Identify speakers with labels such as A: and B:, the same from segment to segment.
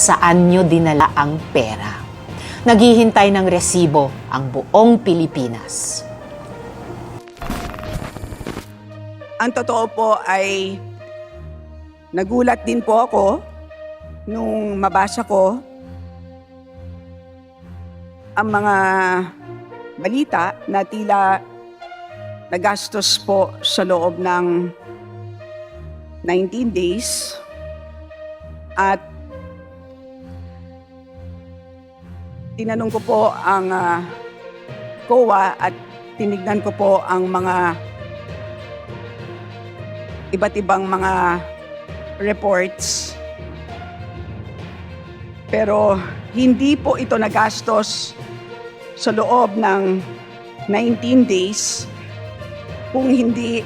A: saan nyo dinala ang pera. Naghihintay ng resibo ang buong Pilipinas.
B: Ang totoo po ay nagulat din po ako nung mabasa ko ang mga balita na tila nagastos po sa loob ng 19 days at tinanong ko po ang ah, COA at tinignan ko po ang mga iba't ibang mga reports. Pero hindi po ito nagastos sa loob ng 19 days kung hindi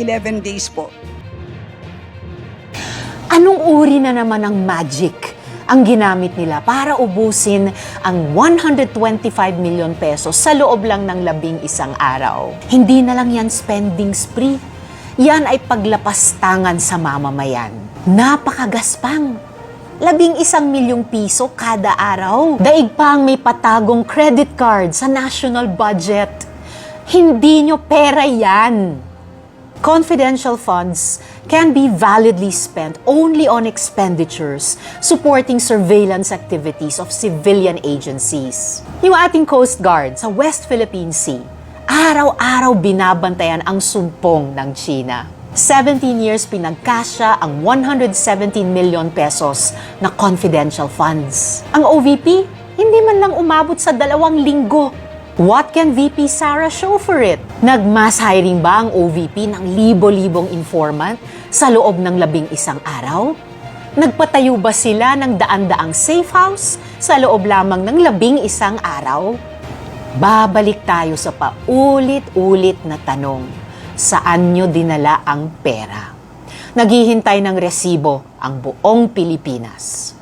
B: 11 days po.
A: Anong uri na naman ng magic ang ginamit nila para ubusin ang 125 million pesos sa loob lang ng labing isang araw? Hindi na lang yan spending spree. Yan ay paglapas tangan sa mamamayan. Napakagaspang. Labing isang milyong piso kada araw. Daig pa ang may patagong credit card sa national budget. Hindi nyo pera yan. Confidential funds can be validly spent only on expenditures supporting surveillance activities of civilian agencies. Yung ating Coast Guard sa West Philippine Sea, araw-araw binabantayan ang sumpong ng China. 17 years pinagkasya ang 117 million pesos na confidential funds. Ang OVP, hindi man lang umabot sa dalawang linggo What can VP Sara show for it? Nag-mass hiring ba ang OVP ng libo-libong informant sa loob ng labing isang araw? Nagpatayo ba sila ng daan-daang safe house sa loob lamang ng labing isang araw? Babalik tayo sa paulit-ulit na tanong, saan nyo dinala ang pera? Naghihintay ng resibo ang buong Pilipinas.